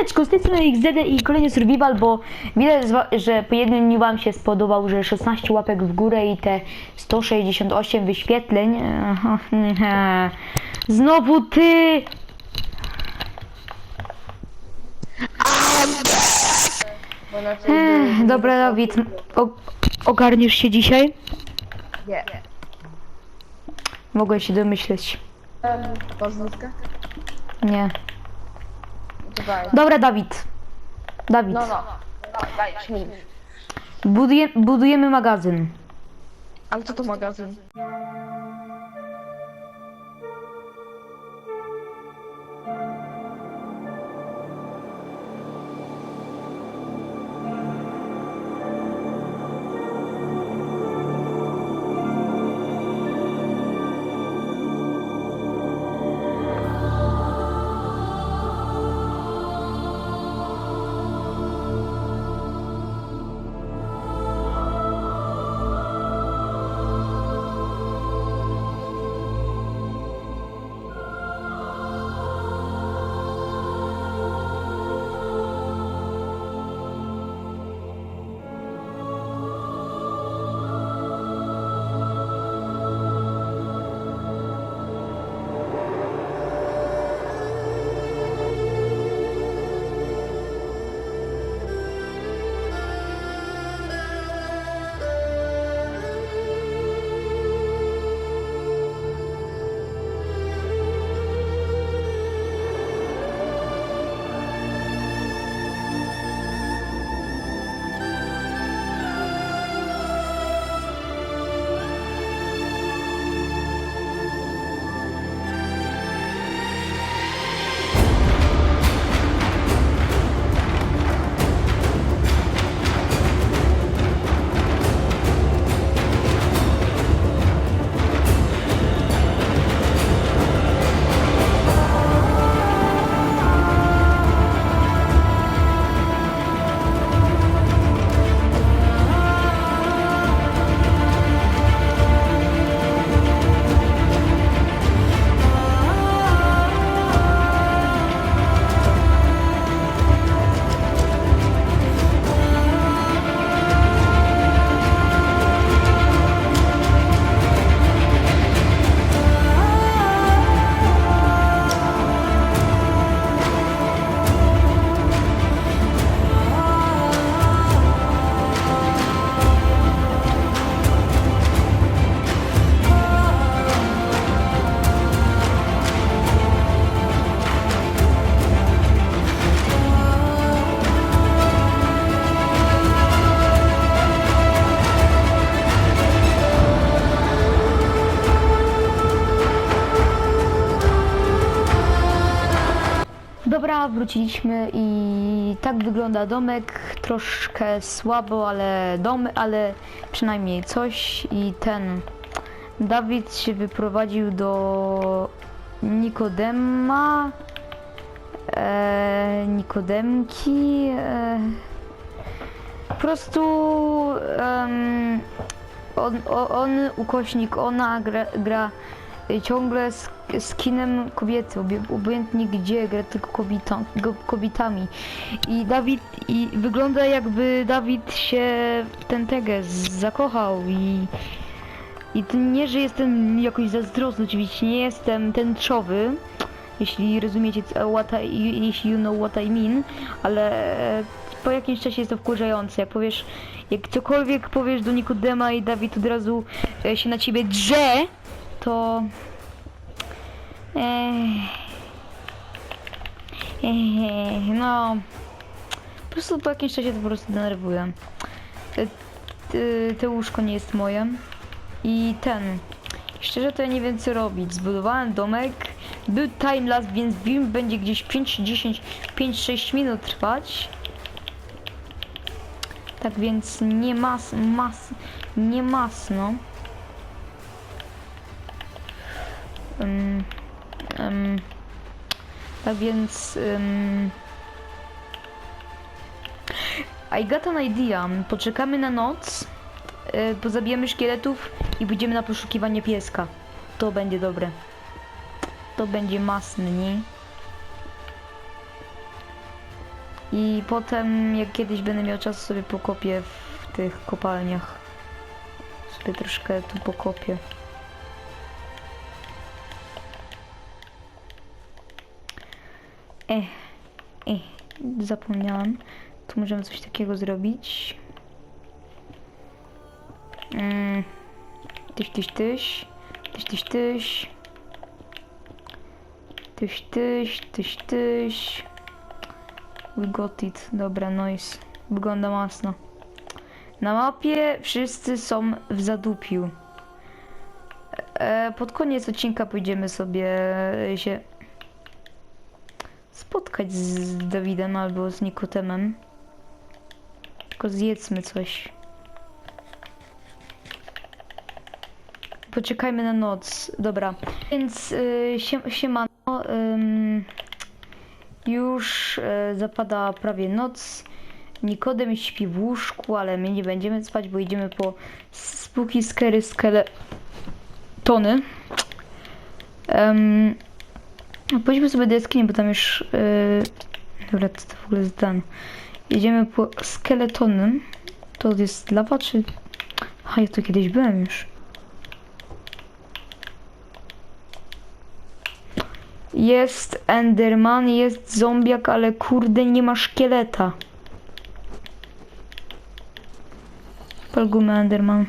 Siemaneczko, z tej strony XDD i kolejny survival, bo widać, że po jednym dniu wam się spodobał, że 16 łapek w górę i te 168 wyświetleń. Znowu ty! Ech, dobra, Dawid, o, ogarniesz się dzisiaj? Nie. Mogłem się domyśleć. Masz? Nie. Dobra, Dawid. Dawid, No, no. Daj, daj, śmiej. buduje, budujemy magazyn. Ale co to magazyn? Dobra, wróciliśmy i tak wygląda domek. Troszkę słabo, ale dom, ale przynajmniej coś. I ten Dawid się wyprowadził do Nikodema. E, Nikodemki. E, po prostu em, on, o- on, ukośnik, ona gra, gra ciągle z, z kinem kobiety, obie- obojętnie gdzie, gra tylko kobietą, kobietami. I Dawid, i wygląda jakby Dawid się w ten teges zakochał i i to nie, że jestem jakoś zazdrosny, oczywiście nie jestem tęczowy, jeśli rozumiecie what I, jeśli you know what I mean, ale po jakimś czasie jest to wkurzające. Jak powiesz, jak cokolwiek powiesz do Nikodema i Dawid od razu e, się na ciebie drze, to... Ech, ech, no... Po prostu po jakimś czasie to po prostu denerwuje. Te, łóżko nie jest moje. I ten. Szczerze to ja nie wiem co robić. Zbudowałem domek. Był timelapse, więc film będzie gdzieś 5, 10, 5-6 minut trwać. Tak więc nie mas, mas, nie masno. Um, um, tak więc um, I got an idea. Poczekamy na noc, y, pozabijemy szkieletów i pójdziemy na poszukiwanie pieska. To będzie dobre. To będzie masne, nie? I potem, jak kiedyś będę miał czas, sobie pokopię w tych kopalniach. Sobie troszkę tu pokopię. Eh, eh, zapomniałam. Tu możemy coś takiego zrobić. Mm. Tyś, tyś, tyś. Tyś, tyś, tyś. Tyś, tyś, tyś, tyś. We got it. Dobra, nice. Wygląda masno. Na mapie wszyscy są w zadupiu. E, pod koniec odcinka pójdziemy sobie się spotkać z Dawidem albo z Nikotemem. Tylko zjedzmy coś. Poczekajmy na noc. Dobra. Więc y, sie, siemano. ym, już y, zapada prawie noc. Nikodem śpi w łóżku, ale my nie będziemy spać, bo idziemy po spooky scary skeletony. Um, pójdźmy sobie do jaskini, bo tam już... Yy, dobra, co to w ogóle dan? Jedziemy po skeletony. To jest lawa, czy... A, ja tu kiedyś byłem już. Jest Enderman, jest zombiak, ale kurde nie ma szkieleta. Pal gumę Enderman.